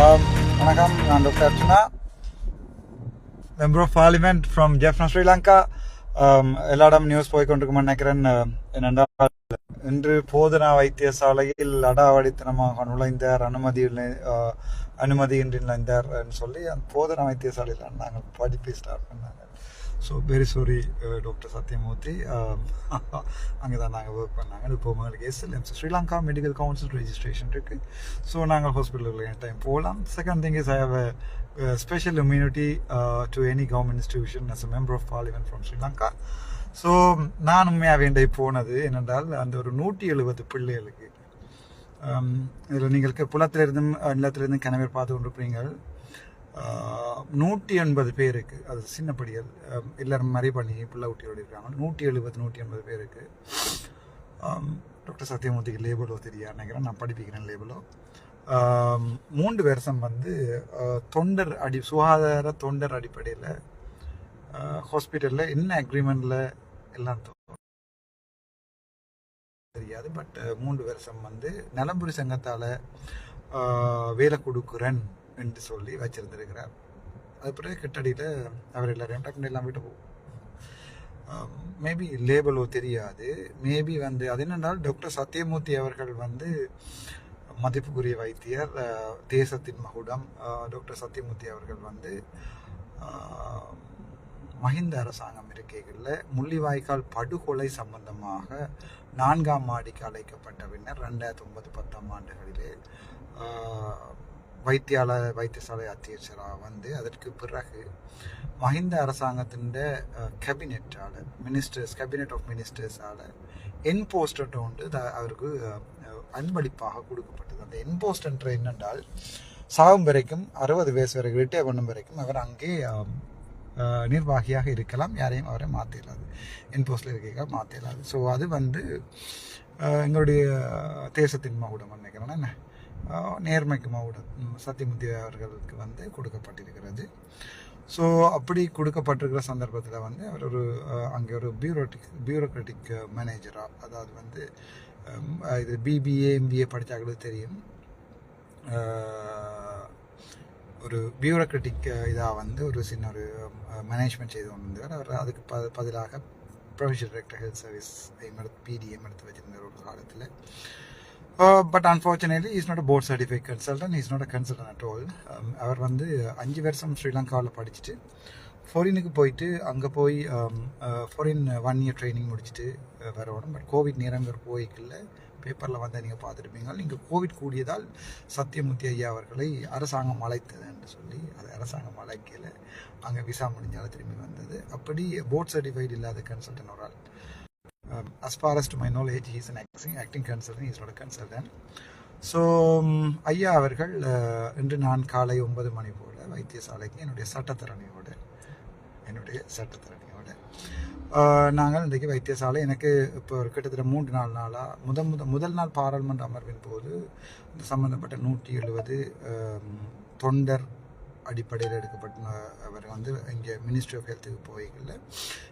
Um, வணக்கம் நான் doctor Archana. Member of parliament from Jaffna Sri Lanka எல்லா இடம் நியூஸ் போய் கொண்டிருக்குமா நினைக்கிறேன். Um, என்னென்றால் இன்று போதனா வைத்தியசாலையில் அடாவடித்தனமாக நுழைந்தார். அனுமதி uh, அனுமதியின்றி நுழைந்தார் சொல்லி அந்த போதனா வைத்தியசாலையில் நாங்கள் படிப்பை ஸ்டார்ட் பண்ணாங்க. So very sorry doctor Sathyamoorthy அங்கே தான் நாங்கள் ஒர்க் பண்ணாங்க. இப்போ உங்களுக்கு SLMS Sri Lanka medical council registration இருக்குது ஸோ நாங்கள் ஹாஸ்பிட்டலுக்கு என் டைம் போகலாம். Second thing is I have special immunity to any government institution as a member of parliament from Sri Lanka so நான் உண்மையாக வேண்டிய போனது என்னென்றால் அந்த ஒரு நூற்றி எழுபது பிள்ளைகளுக்கு. Um, இதில் நீங்கள் புலத்திலிருந்தும் நிலத்திலிருந்தும் கிணவர் பார்த்து கொண்டிருப்பீங்கள் நூற்றி எண்பது பேருக்கு அது சின்னப்படிகள் அஹ், எல்லாரும் மறை பண்ணி பிள்ளை ஊட்டியோடு இருக்காங்க. நூற்றி எழுபது நூற்றி எண்பது பேருக்கு டாக்டர் சத்யமூர்த்திக்கு லேபிளோ தெரியா நினைக்கிறேன். நான் படிப்பிக்கிறேன் லேபிளோ மூன்று வருஷம் வந்து தொண்டர் அடி சுகாதார தொண்டர் அடிப்படையில் ஹாஸ்பிட்டலில் என்ன அக்ரிமெண்ட்டில் எல்லாம் தெரியாது. பட் மூன்று வருஷம் வந்து நலம்புரி சங்கத்தால் வேலை கொடுக்குறேன். என்று சொல்லி வச்சிருந்திருக்கிறார் அது பிறகு கிட்டடியில் அவர் எல்லாரையும் டக்குனு எல்லாம் விட்டு போகும். மேபி லேபிளோ தெரியாது. மேபி வந்து அது என்னென்னால் டாக்டர் சத்யமூர்த்தி அவர்கள் வந்து மதிப்புக்குரிய வைத்தியர் தேசத்தின் மகுடம். டாக்டர் சத்யமூர்த்தி அவர்கள் வந்து மஹிந்த அரசாங்கம் இருக்கைகளில் முள்ளிவாய்க்கால் படுகொலை சம்பந்தமாக நான்காம் மாடிக்கு அழைக்கப்பட்ட பின்னர் ரெண்டாயிரத்தி ஒன்பது பத்தாம் ஆண்டுகளிலே வைத்தியாலய வைத்தியால வைத்தியசாலை அத்தியட்சராக வந்து அதற்கு பிறகு மஹிந்த அரசாங்கத்தின் கேபினெட்டால் மினிஸ்டர்ஸ் கேபினெட் ஆஃப் மினிஸ்டர்ஸால் என்போஸ்டர் ஒன்று த- அவருக்கு அன்பளிப்பாக கொடுக்கப்பட்டது. அந்த என்போஸ்டர் என்னென்றால் சாகும் வரைக்கும் அறுபது வயசு வரைக்கும் ரிட்டையர் பண்ணும் வரைக்கும் அவர் அங்கே நிர்வாகியாக இருக்கலாம். யாரையும் அவரை மாற்றிடலாது என்போஸ்டில் இருக்க மாற்றிடலாது ஸோ அது வந்து எங்களுடைய தேசத்தின் மகுடம் நினைக்கிறேன். என்ன? நேர்மைக்கு மகுடம் ம், அவர்களுக்கு வந்து கொடுக்கப்பட்டிருக்கிறது. ஸோ அப்படி கொடுக்கப்பட்டிருக்கிற சந்தர்ப்பத்தில் வந்து அவர் ஒரு அங்கே ஒரு பியூரோட்டிக் பியூரோக்ராட்டிக் மேனேஜராக அதாவது வந்து இது பிபிஏ எம்பிஏ படித்தாங்களுக்கு தெரியும். ஒரு பியூரோக்ராட்டிக் இதாக வந்து ஒரு சின்ன ஒரு மேனேஜ்மெண்ட் செய்து கொண்டு வந்தார் அவர் அதுக்கு ப பதிலாக ப்ரொஃபஷனல் டைரக்டர் ஹெல்த் சர்வீஸ் எடுத்து பிடிஎம் எடுத்து வச்சிருந்தார் ஒரு காலத்தில். But unfortunately is not a board certified consultant is not a consultant at all அவர் வந்து uh, அஞ்சு வருஷம் ஸ்ரீலங்காவில் படிச்சுட்டு ஃபாரினுக்கு போயிட்டு அங்கே போய் ஃபாரின் ஒன் இயர் ட்ரைனிங் முடிச்சுட்டு வர வரணும் பட் கோவிட் நேரங்கிற போய்க்குள்ள பேப்பரில் வந்து நீங்கள் பார்த்துருப்பீங்க. நீங்கள் கோவிட் கூடியதால் சத்யமூர்த்தி ஐயா அவர்களை அரசாங்கம் அழைத்தது என்று சொல்லி அது அரசாங்கம் அழைக்கல. அங்கே விசா முடிஞ்சால் திரும்பி வந்தது. அப்படி போர்ட் சர்டிஃபைடு இல்லாத கன்சல்டன் ஒரு ஆள். Um, as far as to my knowledge, he is an acting, acting consultant, he's not a consultant. So um, ஐயா அவர்கள் uh, இன்று நான் காலை ஒன்பது மணி போல் வைத்தியசாலைக்கு என்னுடைய சட்டத்திறனையோட என்னுடைய சட்டத்திறனையோட uh, நாங்கள் இன்றைக்கு வைத்தியசாலை எனக்கு இப்போ ஒரு கிட்டத்தட்ட மூன்று நாலு நாளாக முத முத முதல் நாள் பாராளுமன்ற அமர்வின் போது இந்த நூற்றி எழுபது um, தொண்டர் அடிப்படையில் எடுக்கப்பட்ட அவர் வந்து இங்கே மினிஸ்ட்ரி ஆஃப் ஹெல்த்துக்கு போய்க்கல.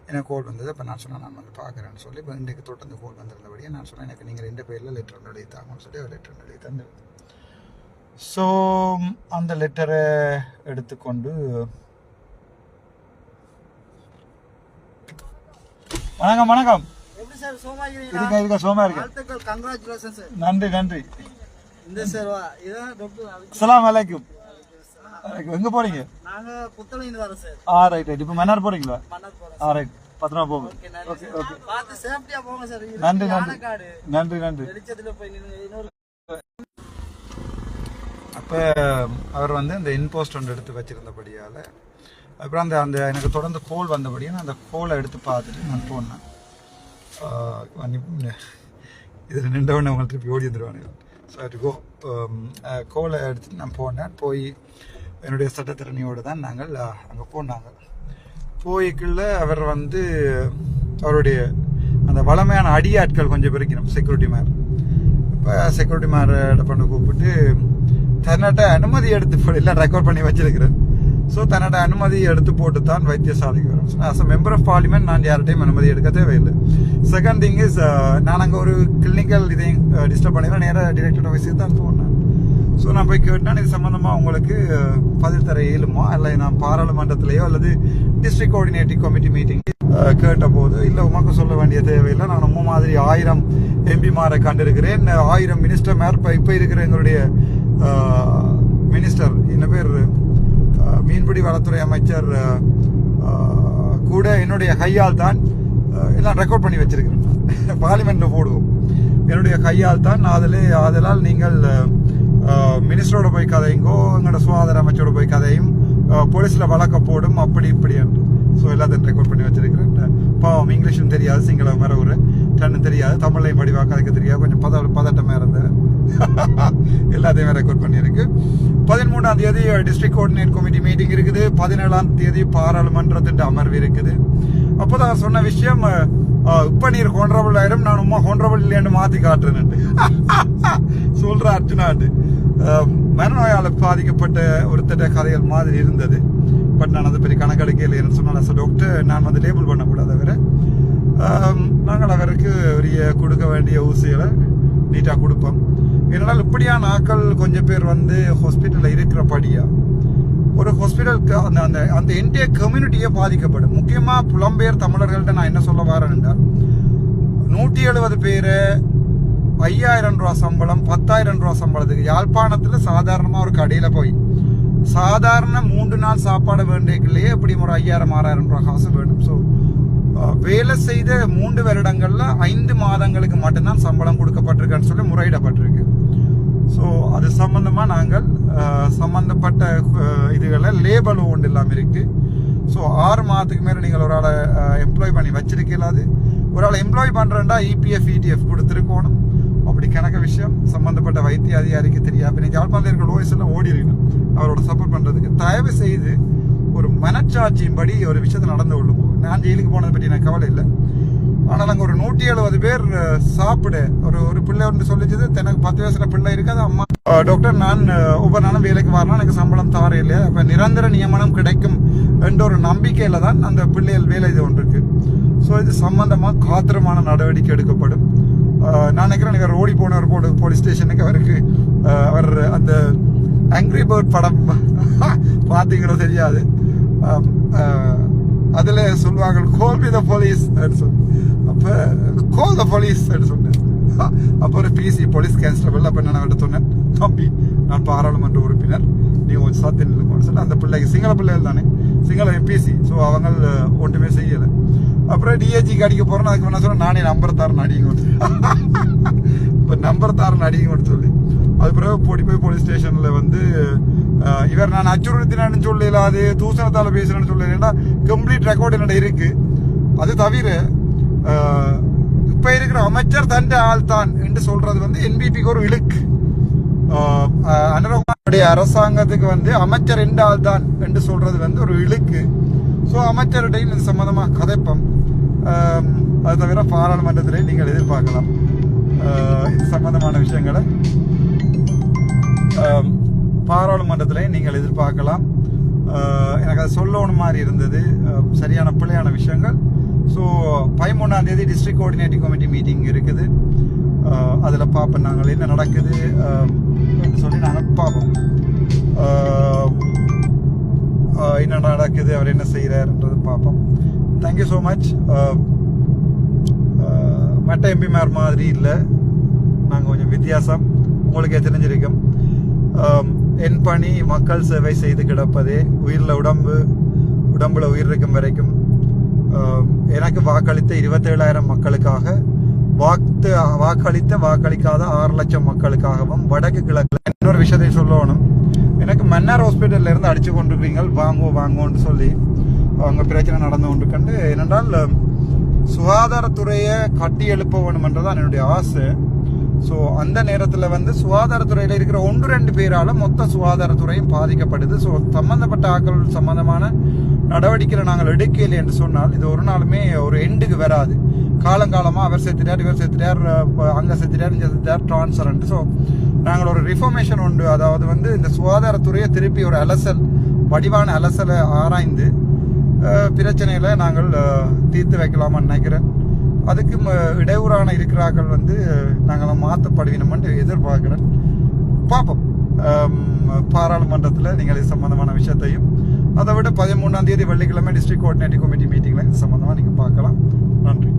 எனக்கு கோல் வந்தது அப்போ நான் சொன்னேன் நான் வந்து பார்க்குறேன்னு சொல்லி இப்போ இன்றைக்கு தொடர்ந்து கோல் வந்திருந்தபடியே நான் சொன்னேன் எனக்கு நீங்கள் ரெண்டு பேரில் லெட்டர் எழுதி தாங்கன்னு சொல்லி அவர் லெட்டர் எழுதி தந்து ஸோ அந்த லெட்டரை எடுத்துக்கொண்டு வணக்கம் வணக்கம். நன்றி நன்றி. இந்த சார் வா இதான் எங்க போறீங்க? நாங்க புத்தளைந்து வரோம் சார். ஆ ரைட் ரைட் இப்போ மன்னார் போறீங்களா? மன்னர் போறோம் ஆ ரைட் பத்திரமா போங்க. ஓகே நன்றி சார். பார்த்து சேஃப்டியா போங்க சார். நன்றி நன்றி. நன்றி நன்றி. வெளிச்சத்துல போய் இன்னொரு அப்போ அவர் வந்து அந்த இன்போஸ்ட் ஒன்று எடுத்து வச்சிருந்தபடியால் அப்புறம் அந்த அந்த எனக்கு தொடர்ந்து கோல் வந்தபடியாக நான் அந்த கோலை எடுத்து பார்த்துட்டு நான் போனேன். இதில் நின்றவொடனே அவங்க திருப்பி ஓடி வந்துடுவாங்க ஸோ டு கோ கோலை எடுத்துட்டு நான் போனேன். போய் என்னுடைய சட்டத்திறனையோடு தான் நாங்கள் அங்கே போனாங்க. போய்க்குள்ள அவர் வந்து அவருடைய அந்த வளமையான அடியாட்கள் கொஞ்சம் பேருக்கு நம்ம செக்யூரிட்டி மேர் இப்போ செக்யூரிட்டி மேன் பண்ண கூப்பிட்டு தன்னட்ட அனுமதி எடுத்து எல்லாம் ரெக்கார்ட் பண்ணி வச்சிருக்கிறேன். ஸோ தன்னோட அனுமதி எடுத்து போட்டு தான் வைத்தியசாலைக்கு வரும். As a member of parliament நான் யார்கிட்டையும் அனுமதி எடுக்க தேவையில்லை. செகண்ட் திங் இஸ் நான் அங்கே ஒரு கிளினிக்கல் இதையும் டிஸ்டர்ப் பண்ணிடுறேன் நேராக டிரெக்டர் ஆஃபீஸுக்கு தான் போனேன். ஸோ நான் போய் கேட்டேன் இது சம்மந்தமாக உங்களுக்கு பதில் தர இயலுமா? இல்லை நான் பாராளுமன்றத்திலேயோ அல்லது டிஸ்ட்ரிக்ட் கோஆர்டினேட்டிவ் கமிட்டி மீட்டிங் கேட்ட போது இல்லை உமக்கு சொல்ல வேண்டிய தேவையில்லை. நான் உம்ம மாதிரி ஆயிரம் எம்பிமாரை கண்டிருக்கிறேன். ஆயிரம் மினிஸ்டர் மேர் இப்போ இப்போ இருக்கிற எங்களுடைய மினிஸ்டர் என்ன பேர்? மீன்பிடி வளத்துறை அமைச்சர் கூட என்னுடைய கையால் தான் எல்லாம் ரெக்கார்ட் பண்ணி வச்சிருக்கிறேன். பார்லிமெண்ட்டில் போடுவோம். என்னுடைய கையால் தான் அதில் ஆதலால் நீங்கள் மினிஸ்டரோட போய் கதையுங்கோ எங்களோட சுகாதார அமைச்சரோட போய் கதையும் போலீஸில் வழக்க போடும் அப்படி இப்படி என்று ஸோ எல்லாத்தையும் ரெக்கார்ட் பண்ணி வச்சிருக்கிறேன் பாவம் இங்கிலீஷும் தெரியாது சிங்களம் வேற ஒரு டன்னு தெரியாது தமிழையும் படிவா கதைக்க தெரியாது கொஞ்சம் பத பதட்டமாக இருந்தது எல்லாத்தையுமே ரெக்கார்ட் பண்ணியிருக்கு பதிமூணாம் தேதி டிஸ்ட்ரிக்ட் கோஆர்டினேட் கமிட்டி மீட்டிங் இருக்குது பதினேழாம் தேதி பாராளுமன்றத்தின் அமர்வு இருக்குது அப்போதான் சொன்ன விஷயம் அஹ், இப்ப நீர் ஹோன்ரபிள் ஆயிரும் நான் உமா ஹோன்ரபிள் இல்லையான்னு மாத்தி காட்டுறேன்னு. சொல்ற அர்ஜுனாண்டு மனநோயால் பாதிக்கப்பட்ட ஒருத்தர கதைகள் மாதிரி இருந்தது. பட் நான் அதை பெரிய கணக்கெடுக்கல என்ன சொன்னால் டாக்டர் நான் வந்து லேபிள் பண்ணக்கூடாது அவரை. நாங்கள் அவருக்கு உரிய கொடுக்க வேண்டிய ஊசிகளை நீட்டாக கொடுப்போம். இதனால் இப்படியான ஆக்கள் கொஞ்சம் பேர் வந்து ஹாஸ்பிட்டலில் இருக்கிறபடியா ஒரு ஹாஸ்பிட்டலுக்கு அந்த அந்த அந்த என்டைய கம்யூனிட்டியே பாதிக்கப்படும். முக்கியமாக புலம்பெயர் தமிழர்கள்ட்ட நான் என்ன சொல்ல வரேன் என்றால் நூற்றி எழுபது பேர் ஐயாயிரம் ரூபா சம்பளம் பத்தாயிரம் ரூபா சம்பளத்துக்கு யாழ்ப்பாணத்தில் சாதாரணமாக ஒரு கடையில் போய் சாதாரண மூன்று நாள் சாப்பாடு வேண்டியக்குள்ளேயே எப்படி ஒரு ஐயாயிரம் ஆறாயிரம் ரூபா காசு வேணும். ஸோ வேலை செய்த மூன்று வருடங்களில் ஐந்து மாதங்களுக்கு மட்டும்தான் சம்பளம் கொடுக்கப்பட்டிருக்குன்னு சொல்லி முறையிடப்பட்டிருக்கு. ஸோ அது சம்மந்தமாக நாங்கள் சம்மந்தப்பட்ட இதுகளில் லேபலும் இதுகளை லேபல் ஒன்று இல்லாமல் இருக்குது ஸோ ஆறு மாதத்துக்கு மேலே நீங்கள் ஒரு ஆளை எம்ப்ளாய் பண்ணி வச்சிருக்கீங்களா அது? ஒரு ஆளை எம்ப்ளாய் பண்ணுறேன்டா இபிஎஃப் இடிஎஃப் கொடுத்துருக்கணும். அப்படி கணக்க விஷயம். சம்மந்தப்பட்ட வைத்திய அதிகாரிக்கு தெரியாது. அப்போ நீங்கள் யாழ்ப்பாணத்தில் இருக்கிற லோயஸ் எல்லாம் ஓடி இருக்கணும். அவரோட சப்போர்ட் பண்ணுறதுக்கு தயவு செய்து ஒரு மனச்சாட்சியின்படி ஒரு விஷயத்தை நடந்து கொள்ளுவோம் நான் ஜெயிலுக்கு போனதை பற்றி எனக்கு கவலை இல்லை. ஆனால் நாங்கள் ஒரு நூற்றி எழுபது பேர் சாப்பிடு. ஒரு ஒரு பிள்ளை ஒன்று சொல்லிச்சது எனக்கு பத்து வயசுல பிள்ளை இருக்காது அம்மா. டாக்டர் நான் ஒவ்வொரு நாளும் வேலைக்கு வரணும் எனக்கு சம்பளம் தவற இல்லையா இப்போ நிரந்தர நியமனம் கிடைக்கும் என்ற ஒரு நம்பிக்கையில் தான் அந்த பிள்ளைகள் வேலை இது ஒன்று இருக்கு. ஸோ இது சம்பந்தமாக காத்திரமான நடவடிக்கை எடுக்கப்படும். நான் நினைக்கிறேன் இவர் ஓடி போனவர் போடு போலீஸ் ஸ்டேஷனுக்கு அவருக்கு அவர் அந்த ஆங்க்ரி பேர்ட் படம் பார்த்தீங்களோ தெரியாது. அதில் சொல்லுவாங்க கோல் த போலீஸ் சொல்லி அப்போ கோல் த போலீஸ் சொன்னேன். அப்போ ஒரு பிசி போலீஸ் கான்ஸ்டபிள் அப்போ நான் அவர்கிட்ட சொன்னேன் தம்பி நான் பாராளுமன்ற உறுப்பினர் நீ கொஞ்சம் சாத்தி நில்லுங்கன்னு சொல்லி அந்த பிள்ளைக்கு சிங்கள பிள்ளைகள் தானே சிங்கள எம்பிசி ஸோ அவங்க ஒன்றுமே செய்யலை. அப்புறம் டிஏஜிக்கு அடிக்க போகிறேன்னு அதுக்கு என்ன சொன்னேன் நானே நம்பர் தாரன் அடிங்க இப்போ நம்பர் தாரன் அடிங்கன்னு சொல்லி. அது பிறகு போடி போய் போலீஸ் ஸ்டேஷனில் வந்து இவர் நான் அச்சுறுத்தினு சொல்லல அது தூசணத்தால் பேசுறேன்னு சொல்லல கம்ப்ளீட் ரெக்கார்டு என்னோட இருக்கு? அது தவிர இப்போ இப்ப இருக்கிற அமைச்சர் தண்ட ஆள் தான் என்று சொல்றது வந்து என்பிபிக்கு ஒரு இழுக்கு. அனுரகுமாருடைய அரசாங்கத்துக்கு வந்து அமைச்சர் எந்த ஆள் தான் என்று சொல்றது வந்து ஒரு இழுக்கு. ஸோ அமைச்சருடைய இது சம்மந்தமாக கதைப்பம். அது தவிர பாராளுமன்றத்திலே நீங்கள் எதிர்பார்க்கலாம். இது சம்பந்தமான விஷயங்களை. ஆம், நீங்கள் எதிர்பார்க்கலாம். எனக்கு அது சொல்லணும் மாதிரி இருந்தது. சரியான பிள்ளையான விஷயங்கள். ஸோ பதிமூணாம் தேதி டிஸ்ட்ரிக்ட் கோஆர்டினேட்டிவ் கமிட்டி மீட்டிங் இருக்குது. அதில் பார்ப்போம் நாங்கள் என்ன நடக்குது சொல்லி நாங்கள் பார்ப்போம். என்ன நடக்குது அவர் என்ன செய்கிறாருன்றது பார்ப்போம். தேங்க்யூ ஸோ மச் மற்ற எம்பிமார் மாதிரி இல்லை. நாங்கள் கொஞ்சம் வித்தியாசம். உங்களுக்கே தெரிஞ்சிருக்கும். என் பணி மக்கள் சேவை செய்து கிடப்பதே உயிரில் உடம்பு உடம்புல உயிர் இருக்கும் வரைக்கும். எனக்கு வாக்களித்த இருபத்தேழாயிரம் மக்களுக்காக வாக்கு வாக்களித்த வாக்களிக்காத ஆறு லட்சம் மக்களுக்காகவும் வடக்கு கிழக்கு. இன்னொரு விஷயத்தை சொல்லணும். எனக்கு மன்னார் ஹாஸ்பிட்டல்ல இருந்து அடித்து கொண்டிருக்கீங்க வாங்குவோம் வாங்குவோன்னு சொல்லி அவங்க பிரச்சனை நடந்து கொண்டு கண்டு என்னென்றால் சுகாதாரத்துறையை கட்டி எழுப்ப வேணுமென்றதான் என்னுடைய ஆசை. ஸோ அந்த நேரத்தில் வந்து சுகாதாரத்துறையில் இருக்கிற ஒன்று ரெண்டு பேரால் மொத்த சுகாதாரத்துறையும் பாதிக்கப்படுது ஸோ சம்பந்தப்பட்ட ஆக்கள் சம்பந்தமான நடவடிக்கைகளை நாங்கள் எடுக்கலை என்று சொன்னால் இது ஒரு நாளுமே ஒரு எண்டுக்கு வராது. காலங்காலமாக அவர் செத்துட்டார் இவர் செத்துட்டார் அங்கே செத்துட்டார் இங்கே செத்துட்டார் ட்ரான்ஸ்ஃபர் ஸோ நாங்கள் ஒரு ரிஃபர்மேஷன் உண்டு. அதாவது வந்து இந்த சுகாதாரத்துறையை திருப்பி ஒரு அலசல் வடிவான அலசலை ஆராய்ந்து பிரச்சனையில் பிரச்சனைகளை நாங்கள் தீர்த்து வைக்கலாமான்னு நினைக்கிறேன். அதுக்கு ம- இடையூறான இருக்கிறார்கள் வந்து நாங்கள் மாற்றப்படுவினோம்னு எதிர்பார்க்கிறேன் பார்ப்போம். பாராளுமன்றத்தில் நீங்கள் இது சம்பந்தமான விஷயத்தையும் அதை விட பதிமூணாம் தேதி வெள்ளிக்கிழமை டிஸ்ட்ரிக்ட் கோஆர்டினேட்டிவ் கமிட்டி மீட்டிங்கில் இது சம்பந்தமாக நீங்கள் பார்க்கலாம். நன்றி.